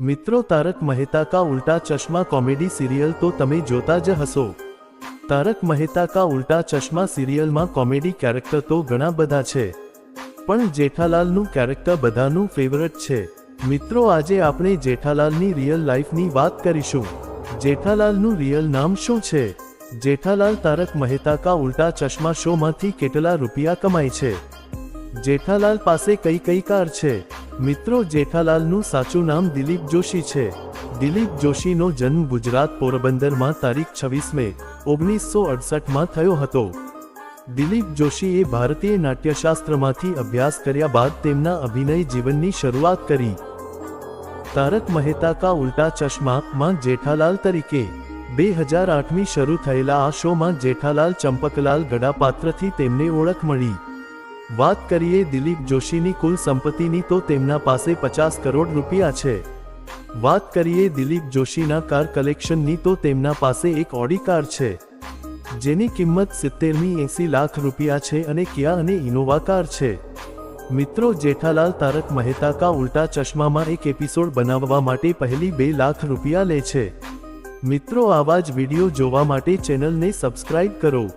મિત્રો તારક મહેતા કા ઉલ્ટા ચશ્મા કોમેડી સિરિયલ તો તમે જોતા જ હશો. તારક મહેતા કા ઉલ્ટા ચશ્મા સિરિયલમાં કોમેડી કેરેક્ટર તો ઘણા બધા છે. પણ જેઠાલાલનું કેરેક્ટર બધાનું ફેવરેટ છે. મિત્રો આજે આપણે જેઠાલાલની રિયલ લાઈફની વાત કરીશું. જેઠાલાલનું રિયલ નામ શું છે? જેઠાલાલ તારક મહેતા કા ઉલ્ટા ચશ્મા શોમાંથી કેટલા રૂપિયા કમાય છે? જેઠાલાલ પાસે કઈ કઈ કાર છે? મિત્રો જેઠાલાલનું સાચું નામ દિલીપ જોશી છે. દિલીપ જોશીનો જન્મ ગુજરાત પોરબંદરમાં તારીખ છવ્વીસ મે, ઓગણીસો અડસઠમાં થયો હતો. દિલીપ જોશીએ ભારતીય નાટ્યશાસ્ત્રમાંથી અભ્યાસ કર્યા બાદ તેમના અભિનય જીવનની શરૂઆત કરી. તારક મહેતા કા ઉલ્ટા ચશ્મા માં જેઠાલાલ તરીકે. બે હજાર આઠમી શરૂ થયેલા આ શોમાં જેઠાલાલ ચંપકલાલ ગડાપાત્રથી તેમને ઓળખ મળી. વાત કરીએ દિલીપ જોશીની કુલ સંપત્તિની તો તેમના પાસે પચાસ કરોડ રૂપિયા છે. વાત કરીએ દિલીપ જોશીના કાર કલેક્શનની તો તેમના પાસે એક ઓડી કાર છે. જેની કિંમત સિત્તેરમી એંસી લાખ રૂપિયા છે અને કિયા અને ઇનોવા કાર છે. મિત્રો જેઠાલાલ તારક મહેતા કા ઉલ્ટા ચશ્મામાં એક એપિસોડ બનાવવા માટે પહેલી બે લાખ રૂપિયા લે છે. મિત્રો આવા જ વીડિયો જોવા માટે ચેનલને સબસ્ક્રાઇબ કરો.